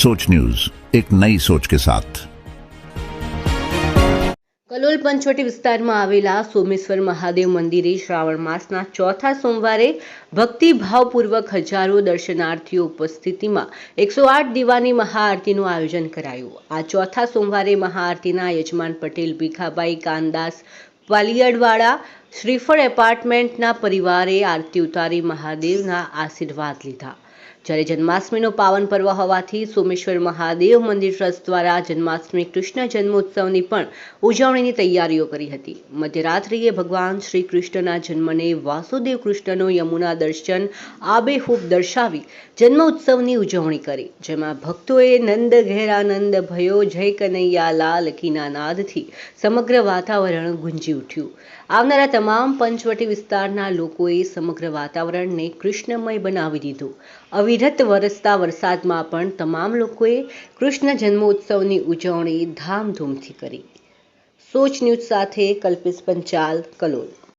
सोच न्यूज एक नई सोच के साथ કલોલ પંચવટી વિસ્તારમાં આવેલા સોમેશ્વર મહાદેવ મંદિરે શ્રાવણ માસના ચોથા સોમવારે ભક્તિભાવપૂર્વક હજારો દર્શનાર્થીઓ ઉપસ્થિતિમાં એકસો આઠ દીવાની મહાઆરતીનું આયોજન કરાયું આ ચોથા સોમવારે મહાઆરતીના યજમાન પટેલ ભીખાભાઈ કાનદાસ પાલિયડવાળા શ્રીફળ એપાર્ટમેન્ટના પરિવારે આરતી ઉતારી મહાદેવના આશીર્વાદ લીધા. જ્યારે જન્માષ્ટમીનો પાવન પર્વ હોવાથી સોમેશ્વર મહાદેવ મંદિર ટ્રસ્ટ દ્વારા જન્માષ્ટમી કૃષ્ણ જન્મોત્સવની પણ ઉજવણીની તૈયારીઓ કરી હતી. મધ્યરાત્રિએ ભગવાન શ્રી કૃષ્ણના જન્મને વાસુદેવ કૃષ્ણનો યમુના દર્શન, આબેહૂબ દર્શાવી જન્મ ઉત્સવની ઉજવણી કરી, જેમાં ભક્તોએ નંદ, ઘેરાનંદ, ભયો, જય કનૈયા, લાલ કીના નાદથી સમગ્ર વાતાવરણ ગુંજી ઉઠ્યું. આવનારા તમામ પંચવટી વિસ્તારના લોકોએ સમગ્ર વાતાવરણને કૃષ્ણમય બનાવી દીધું. અવિરત વરસતા વરસાદમાં પણ તમામ લોકોએ કૃષ્ણ જન્મોત્સવની ઉજવણી ધામધૂમથી કરી. સોચ ન્યૂઝ સાથે કલ્પેશ પંચાલ, કલોલ.